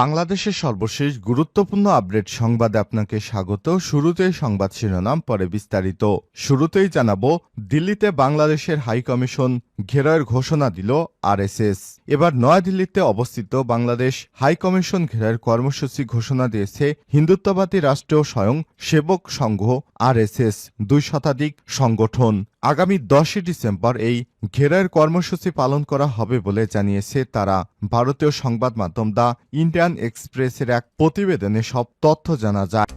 বাংলাদেশের সর্বশেষ গুরুত্বপূর্ণ আপডেট সংবাদে আপনাকে স্বাগত। শুরুতেই সংবাদ শিরোনাম, পরে বিস্তারিত। শুরুতেই জানাব, দিল্লিতে বাংলাদেশের হাই কমিশন ঘেরাওয়ের ঘোষণা দিল আরএসএস। এবার নয়াদিল্লিতে অবস্থিত বাংলাদেশ হাই কমিশন ঘেরাওয়ের কর্মসূচি ঘোষণা দিয়েছে হিন্দুত্ববাদী রাষ্ট্রীয় স্বয়ং সেবক সংঘ আরএসএস, দুই শতাধিক সংগঠন। আগামী দশই ডিসেম্বর এই ঘেরার কর্মসূচি পালন করা হবে বলে জানিয়েছে তারা। ভারতীয় সংবাদ মাধ্যম দ্য ইন্ডিয়ান এক্সপ্রেসের এক প্রতিবেদনে সব তথ্য জানা যায়।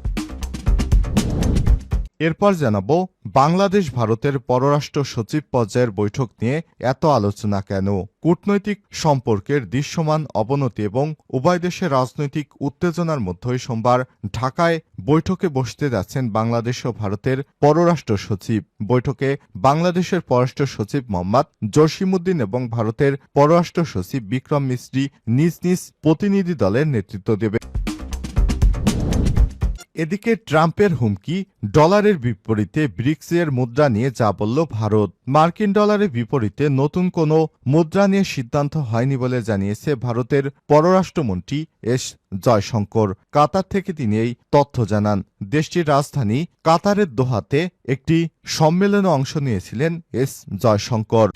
এরপর জানাব, বাংলাদেশ ভারতের পররাষ্ট্র সচিব পর্যায়ের বৈঠক নিয়ে এত আলোচনা কেন? কূটনৈতিক সম্পর্কের দৃশ্যমান অবনতি এবং উভয় দেশের রাজনৈতিক উত্তেজনার মধ্যেই সোমবার ঢাকায় বৈঠকে বসতে যাচ্ছেন বাংলাদেশ ও ভারতের পররাষ্ট্র সচিব। বৈঠকে বাংলাদেশের পররাষ্ট্র সচিব মোহাম্মদ জসিমুদ্দিন এবং ভারতের পররাষ্ট্র সচিব বিক্রম মিস্ত্রি নিজ নিজ প্রতিনিধি দলের নেতৃত্ব দেবে এদিকে ট্রাম্পের হুমকি, ডলারের বিপরীতে ব্রিক্সের মুদ্রা নিয়ে যা বলল ভারত। মার্কিন ডলারের বিপরীতে নতুন কোনো মুদ্রা নিয়ে সিদ্ধান্ত হয়নি বলে জানিয়েছে ভারতের পররাষ্ট্রমন্ত্রী এস জয়শঙ্কর। কাতার থেকে তিনি এই তথ্য জানান। দেশটির রাজধানী কাতারের দোহাতে একটি সম্মেলনে অংশ নিয়েছিলেন এস জয়শঙ্কর।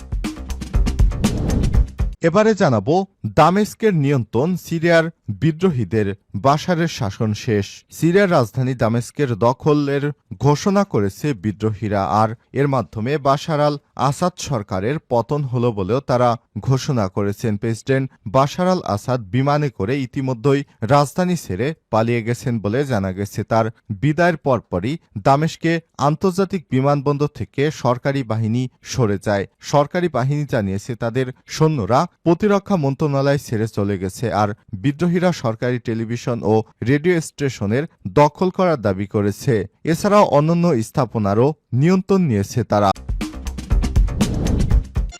এবারে জানাব দামেস্কের নিয়ন্ত্রণ সিরিয়ার বিদ্রোহীদের বাশারের শাসন শেষ। সিরিয়ার রাজধানী দামেস্কের দখলের ঘোষণা করেছে বিদ্রোহীরা আর এর মাধ্যমে বাশার আল আসাদ সরকারের পতন হল বলেও তারা ঘোষণা করেছেন। প্রেসিডেন্ট বাশার আল আসাদ বিমানে করে ইতিমধ্যেই রাজধানী ছেড়ে পালিয়ে গেছেন বলে জানা গেছে। তার বিদায়ের পরপরই দামেস্কে আন্তর্জাতিক বিমানবন্দর থেকে সরকারি বাহিনী সরে যায়। সরকারি বাহিনী জানিয়েছে তাদের সৈন্যরা প্রতিরক্ষা মন্ত্রণালয় ছেড়ে চলে গেছে আর বিদ্রোহীরা সরকারি টেলিভিশন ও রেডিও স্টেশনের দখল করার দাবি করেছে। এছাড়াও অন্যান্য স্থাপনারও নিয়ন্ত্রণ নিয়েছে তারা।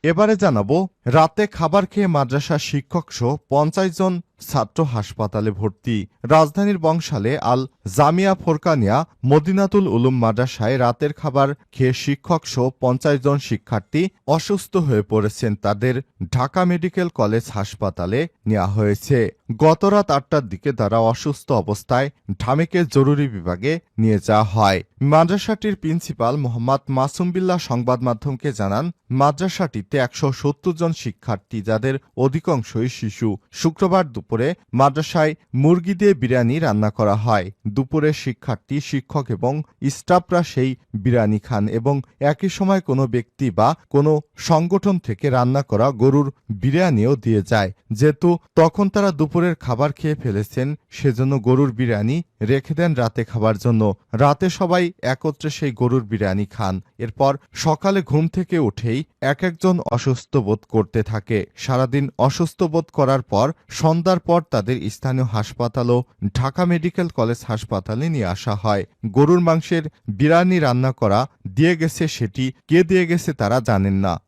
এবারে জানাব, রাতে খাবার খেয়ে মাদ্রাসা শিক্ষক সহ পঞ্চাশ জন ছাত্র হাসপাতালে ভর্তি। রাজধানীর বংশালে আল জামিয়া ফোরকানিয়া মদিনাতুল উলুম মাদ্রাসায় রাতের খাবার খেয়ে শিক্ষক সহ পঞ্চাশ জন শিক্ষার্থী অসুস্থ হয়ে পড়েছেন তাদের ঢাকা মেডিকেল কলেজ হাসপাতালে নেওয়া হয়েছে। গত রাত আটটার দিকে তারা অসুস্থ অবস্থায় ঢামেকে জরুরি বিভাগে নিয়ে যাওয়া হয়। মাদ্রাসাটির প্রিন্সিপাল মোহাম্মদ মাসুম বিল্লাহ সংবাদ মাধ্যমকে জানান, মাদ্রাসাটিতে একশো সত্তর জন শিক্ষার্থী, যাদের অধিকাংশই শিশু। শুক্রবার মাদ্রাসায় মুরগি দিয়ে বিরিয়ানি রান্না করা হয়। দুপুরে শিক্ষার্থী, শিক্ষক এবং স্টাফরা সেই বিরিয়ানি খান এবং একই সময় কোনো ব্যক্তি বা কোনো সংগঠন থেকে রান্না করা গরুর বিরিয়ানিও দিয়ে যায়। যেহেতু তখন তারা দুপুরের খাবার খেয়ে ফেলেছেন, সেজন্য গরুর বিরিয়ানি রেখে দেন রাতে খাবার জন্য। রাতে সবাই একত্রে সেই গরুর বিরিয়ানি খান। এরপর সকালে ঘুম থেকে উঠেই এক একজন অসুস্থ বোধ করতে থাকে। সারাদিন অসুস্থ বোধ করার পর সন্ধ্যার পর তাদের স্থানীয় হাসপাতাল ও ঢাকা মেডিকেল কলেজ হাসপাতালে নিয়ে আসা হয়। গরুর মাংসের বিরিয়ানি রান্না করা দিয়ে গেছে সেটি, কে দিয়ে গেছে তারা জানেন না।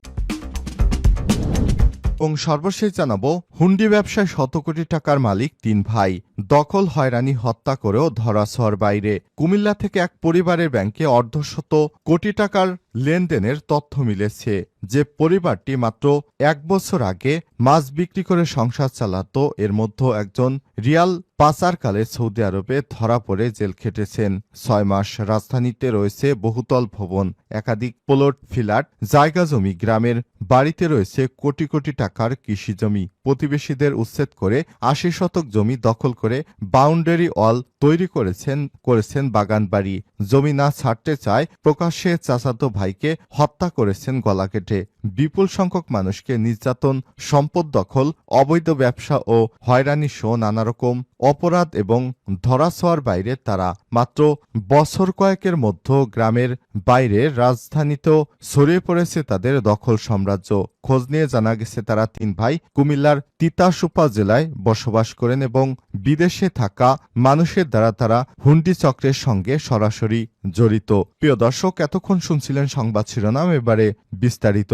এবং সর্বশেষ জানাব, হুন্ডি ব্যবসায় শত কোটি টাকার মালিক তিন ভাই। দখল, হয়রানি, হত্যা করেও ধরাছোঁয়ার বাইরে। কুমিল্লা থেকে এক পরিবারের ব্যাংকে অর্ধশত কোটি টাকার লেনদেনের তথ্য মিলেছে যে পরিবারটি মাত্র এক বছর আগে মাছ বিক্রি করে সংসার চালাত। এর মধ্যে একজন রিয়াল পাচারকালে সৌদি আরবে ধরা পড়ে, জেল খেটেছেন। ছয় মাস রাজধানীতে রয়েছে বহুতল ভবন, একাধিক প্লট ফ্ল্যাট, জায়গা জমি, গ্রামের বাড়িতে রয়েছে কোটি কোটি টাকার কৃষি জমি। প্রতিবেশীদের উচ্ছেদ করে আশি শতক জমি দখল করে বাউন্ডারি ওয়াল তৈরি করেছেন করেছেন বাগান বাড়ি জমি না ছাড়তে চায় প্রকাশ্যে চাচাতো ভাইকে হত্যা করেছেন গলা কেটে। বিপুল সংখ্যক মানুষকে নির্যাতন, সম্পদ দখল, অবৈধ ব্যবসা ও হয়রানি সহ নানা রকম অপরাধ এবং ধরাছোঁয়ার বাইরে তারা মাত্র বছর কয়েকের মধ্যে গ্রামের বাইরে রাজধানীতেও ছড়িয়ে পড়েছে তাদের দখল সাম্রাজ্য। খোঁজ নিয়ে জানা গেছে তারা তিন ভাই কুমিল্লার তিতাসুপা জেলায় বসবাস করেন এবং বিদেশে থাকা মানুষের দ্বারা তারা হুন্ডি চক্রের সঙ্গে সরাসরি জড়িত। প্রিয় দর্শক, এতক্ষণ শুনছিলেন সংবাদ শিরোনাম, এবারে বিস্তারিত।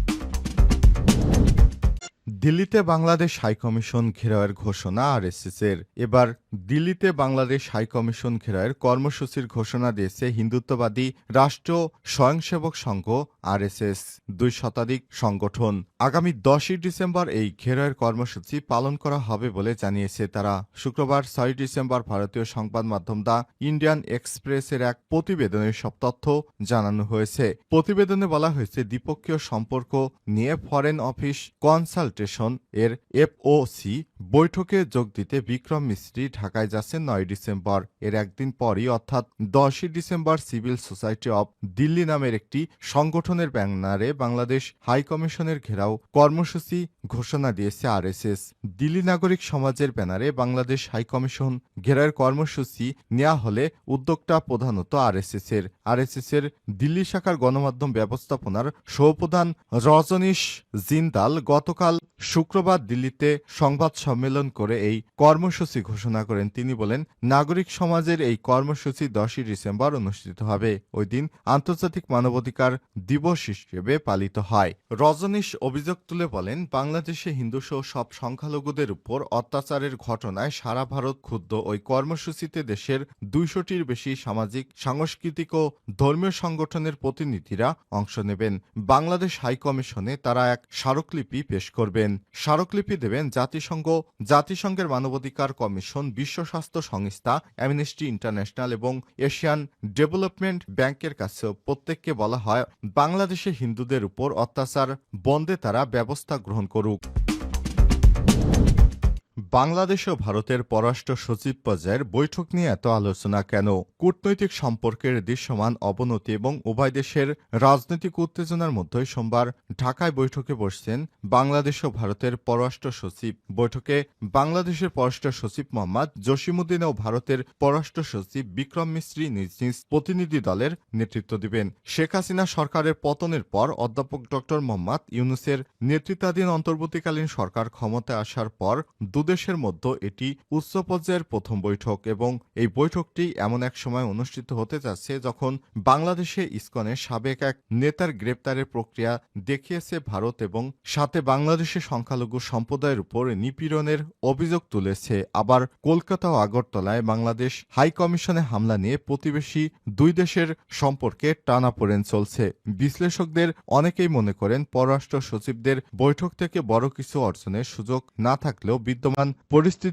দিল্লিতে বাংলাদেশ হাইকমিশন ঘেরাওয়ের ঘোষণা আরএসএসের। এবার দিল্লিতে বাংলাদেশ হাইকমিশন ঘেরাওয়ের কর্মসূচির ঘোষণা দিয়েছে হিন্দুত্ববাদী রাষ্ট্র স্বয়ংসেবক সংঘ আরএসএস, দুই শতাধিক সংগঠন। আগামী দশই ডিসেম্বর এই ঘেরাওয়ের কর্মসূচি পালন করা হবে বলে জানিয়েছে তারা। শুক্রবার ছয় ডিসেম্বর ভারতীয় সংবাদ মাধ্যম দা ইন্ডিয়ান এক্সপ্রেসের এক প্রতিবেদনে সব তথ্য জানানো হয়েছে। প্রতিবেদনে বলা হয়েছে, দ্বিপক্ষীয় সম্পর্ক নিয়ে ফরেন অফিস কনসালটেশন এর এফওসি বৈঠকে যোগ দিতে বিক্রম মিস্ত্রি ঢাকায় যাচ্ছেন নয় ডিসেম্বর। এর একদিন পরই, অর্থাৎ দশই December, civil society of Delhi নামের একটি সংগঠনের ব্যানারে বাংলাদেশ হাইকমিশনের ঘেরাও কর্মসূচি ঘোষণা দিয়েছে আরএসএস। দিল্লি নাগরিক সমাজের ব্যানারে বাংলাদেশ হাইকমিশন ঘেরাওয়ের কর্মসূচি নেওয়া হলে উদ্যোগটা প্রধানত আরএসএস এর আরএসএস এর দিল্লি শাখার গণমাধ্যম ব্যবস্থাপনার সহপ্রধান রজনীশ জিন্দাল গতকাল শুক্রবার দিল্লিতে সংবাদ সম্মেলন করে এই কর্মসূচি ঘোষণা করেন তিনি বলেন, নাগরিক সমাজের এই কর্মসূচি দশই ডিসেম্বর অনুষ্ঠিত হবে। ওই দিন আন্তর্জাতিক মানবাধিকার দিবস হিসেবে পালিত হয়। রজনীশ অভিযোগ তুলে বলেন, বাংলাদেশে হিন্দুসহ সব সংখ্যালঘুদের উপর অত্যাচারের ঘটনায় সারা ভারত ক্ষুব্ধ। ওই কর্মসূচিতে দেশের দুইশোটির বেশি সামাজিক, সাংস্কৃতিক ও ধর্মীয় সংগঠনের প্রতিনিধিরা অংশ নেবেন। বাংলাদেশ হাইকমিশনে তারা এক স্মারকলিপি পেশ করবেন। স্মারকলিপি দেবেন জাতিসংঘ, জাতিসংঘের মানবাধিকার কমিশন, বিশ্ব স্বাস্থ্য সংস্থা, অ্যামনেস্টি ইন্টারন্যাশনাল এবং এশিয়ান ডেভেলপমেন্ট ব্যাংকের কাছেও প্রত্যেককে বলা হয়, বাংলাদেশে হিন্দুদের উপর অত্যাচার বন্ধে তারা ব্যবস্থা গ্রহণ করুক। বাংলাদেশ ও ভারতের পররাষ্ট্র সচিব পর্যায়ের বৈঠক নিয়ে এত আলোচনা কেন? কূটনৈতিক সম্পর্কের দৃশ্যমান অবনতি এবং উভয় দেশের রাজনৈতিক উত্তেজনার মধ্যে সোমবার ঢাকায় বৈঠকে বসছেন বাংলাদেশ ও ভারতের পররাষ্ট্র সচিব। বৈঠকে বাংলাদেশের পররাষ্ট্র সচিব মোহাম্মদ জসিমুদ্দিন ও ভারতের পররাষ্ট্র সচিব বিক্রম মিস্ত্রি নিজ নিজ প্রতিনিধি দলের নেতৃত্ব দিবেন। শেখ হাসিনা সরকারের পতনের পর অধ্যাপক ড মোহাম্মদ ইউনুসের নেতৃত্বাধীন অন্তর্বর্তীকালীন সরকার ক্ষমতায় আসার পর দুদেশের মধ্যে এটি উচ্চ পর্যায়ের প্রথম বৈঠক এবং এই বৈঠকটি এমন এক সময় অনুষ্ঠিত হতে যাচ্ছে যখন বাংলাদেশে ইসকনের সাবেক এক নেতার গ্রেপ্তারের প্রক্রিয়া দেখিয়েছে ভারত এবং সাথে বাংলাদেশের সংখ্যালঘু সম্প্রদায়ের উপর নিপীড়নের অভিযোগ তুলেছে। আবার কলকাতা ও আগরতলায় বাংলাদেশ হাই কমিশনে হামলা নিয়ে প্রতিবেশী দুই দেশের সম্পর্কে টানাপোড়েন চলছে। বিশ্লেষকদের অনেকেই মনে করেন পররাষ্ট্র সচিবদের বৈঠক থেকে বড় কিছু অর্জনের সুযোগ না থাকলেও বিদ্যমান por este